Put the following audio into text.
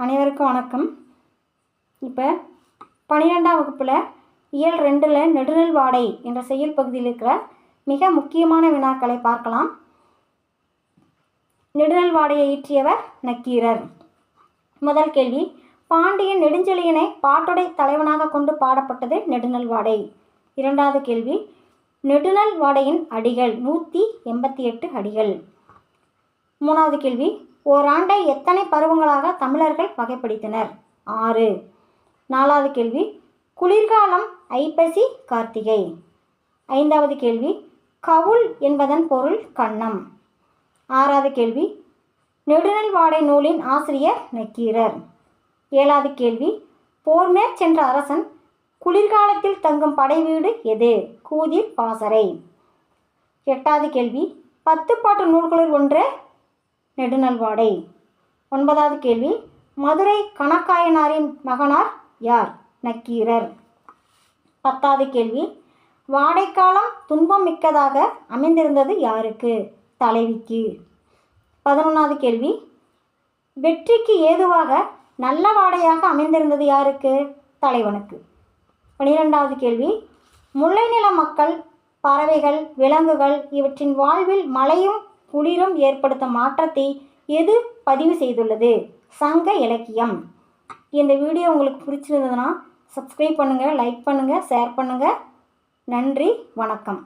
அனைவருக்கும் வணக்கம். இப்போ பன்னிரெண்டாம் வகுப்பில் இயல் ரெண்டில் நெடுநல் வாடை என்ற செயல் பகுதியில் இருக்கிற மிக முக்கியமான வினாக்களை பார்க்கலாம். நெடுநெல் வாடையை ஈற்றியவர் நக்கீரர். முதல் கேள்வி பாண்டியன் நெடுஞ்செழியனை பாட்டுடை தலைவனாக கொண்டு பாடப்பட்டது நெடுநல் வாடை. இரண்டாவது கேள்வி நெடுநல் வாடையின் அடிகள் நூற்றி எண்பத்தி எட்டு அடிகள். மூணாவது கேள்வி ஓராண்டை எத்தனை பருவங்களாக தமிழர்கள் வகைப்படுத்தினர்? ஆறு. நாலாவது கேள்வி குளிர்காலம் ஐப்பசி கார்த்திகை. ஐந்தாவது கேள்வி கவுல் என்பதன் பொருள் கண்ணம். ஆறாவது கேள்வி நெடுநல் வாடை நூலின் ஆசிரியர் நக்கீரர். ஏழாவது கேள்வி போர்மேற் சென்ற அரசன் குளிர்காலத்தில் தங்கும் படை வீடு எது? கூதிர் பாசறை. எட்டாவது கேள்வி பத்து பாட்டு நூல்களுள் ஒன்று நெடுநல்வாடை. ஒன்பதாவது கேள்வி மதுரை கணக்காயனாரின் மகனார் யார்? நக்கீரர். பத்தாவது கேள்வி வாடைக்காலம் துன்பம் மிக்கதாக அமைந்திருந்தது யாருக்கு? தலைவிக்கு. பதினொன்றாவது கேள்வி வெற்றிக்கு ஏதுவாக நல்ல வாடையாக அமைந்திருந்தது யாருக்கு? தலைவனுக்கு. பனிரெண்டாவது கேள்வி முல்லை நில மக்கள் பறவைகள் விலங்குகள் இவற்றின் வாழ்வில் மழையும் குளிரும் ஏற்படுத்தும் மாற்றத்தை எது பதிவு செய்துள்ளது? சங்க இலக்கியம். இந்த வீடியோ உங்களுக்கு பிடிச்சிருந்ததுன்னா சப்ஸ்கிரைப் பண்ணுங்கள் லைக் பண்ணுங்கள் ஷேர் பண்ணுங்கள் நன்றி வணக்கம்.